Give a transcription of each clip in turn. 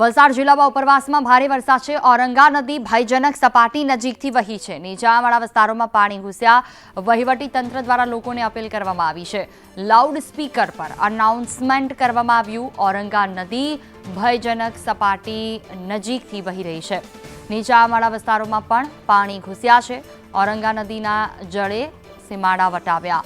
વલસાડ જિલ્લામાં ઉપરવાસમાં ભારે વરસાદ છે. ઔરંગા નદી ભયજનક સપાટી નજીકથી વહી છે. નીચાણવાળા વિસ્તારોમાં પાણી ઘૂસ્યા વહીવટી તંત્ર દ્વારા લોકોને અપીલ કરવામાં આવી છે. લાઉડ સ્પીકર પર અનાઉન્સમેન્ટ કરવામાં આવ્યું. ઔરંગા નદી ભયજનક સપાટી નજીકથી વહી રહી છે. નીચાણવાળા વિસ્તારોમાં પણ પાણી ઘૂસ્યા છે. ઔરંગા નદીના જળે સીમાડા વટાવ્યા.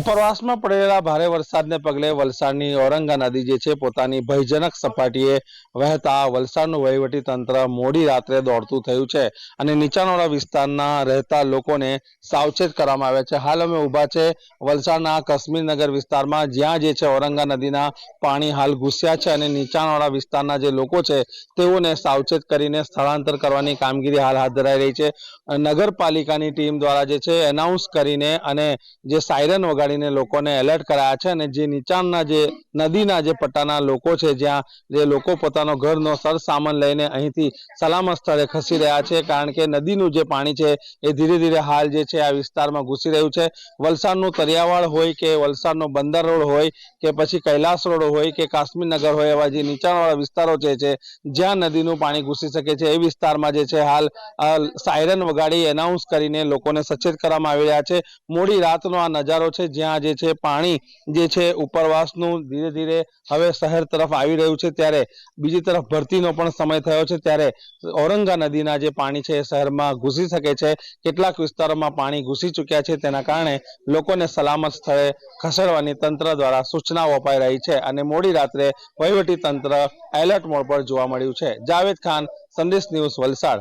ઉપરવાસમાં પડેલા ભારે વરસાદને પગલે વલસાડની ઓરંગા નદી જે છે પોતાની ભયજનક સપાટીએ વહેતા વલસાડનું વહીવટી તંત્ર મોડી રાત્રે દોડતું થયું છે અને નીચાણવાળા વિસ્તારના રહેતા લોકોને સાવચેત કરવામાં આવ્યા છે. હાલ અમે ઊભા છે વલસાડના કાશ્મીરનગર વિસ્તારમાં, જ્યાં જે છે ઓરંગા નદીના પાણી હાલ ઘૂસ્યા છે અને નીચાણવાળા વિસ્તારના જે લોકો છે તેઓને સાવચેત કરીને સ્થળાંતર કરવાની કામગીરી હાલ હાથ ધરાઈ રહી છે. નગરપાલિકાની ટીમ દ્વારા જે છે એનાઉન્સ કરીને અને જે સાયરન વગાડીને લોકોને એલર્ટ કરાયા છે અને જે નીચાણના જે નદીના જે પટ્ટાના લોકો છે, જ્યાં જે લોકો પોતાનો ઘરનો સરસામાન લઈને અહીંથી સલામત સ્થળે ખસી રહ્યા છે, કારણ કે નદીનું જે પાણી છે એ ધીરે ધીરે હાલ જે છે આ વિસ્તારમાં ઘૂસી રહ્યું છે. વલસાડનું તરિયાવાડ હોય કે વલસાડનો બંદર રોડ હોય કે પછી કૈલાસ રોડ હોય કે કાશ્મીરનગર હોય એવા જે નીચાણવાળા વિસ્તારો જે છે, જ્યાં નદીનું પાણી ઘૂસી શકે છે. એ વિસ્તારમાં જે છે હાલ સાયરન વગાડી એનાઉન્સ કરીને લોકોને સચેત કરવામાં આવી રહ્યા છે. મોડી રાતનો આ નજારો છે જ્યાં જે છે પાણી જે છે ઉપરવાસનું ધીરે ધીરે હવે શહેર તરફ આવી રહ્યું છે ત્યારે બીજી તરફ ભરતીનો પણ સમય થયો છે ત્યારે ઔરંગા નદીના જે પાણી છે એ શહેરમાં ઘૂસી શકે છે. કેટલાક વિસ્તારોમાં પાણી ઘૂસી ચૂક્યા છે તેના કારણે લોકોને સલામત સ્થળે ખસેડવાની તંત્ર દ્વારા સૂચનાઓ અપાઈ રહી છે અને મોડી રાત્રે વહીવટી તંત્ર એલર્ટ મોડ પર જોવા મળ્યું છે. જાવેદ ખાન, સંદેશ ન્યૂઝ વલસાડ.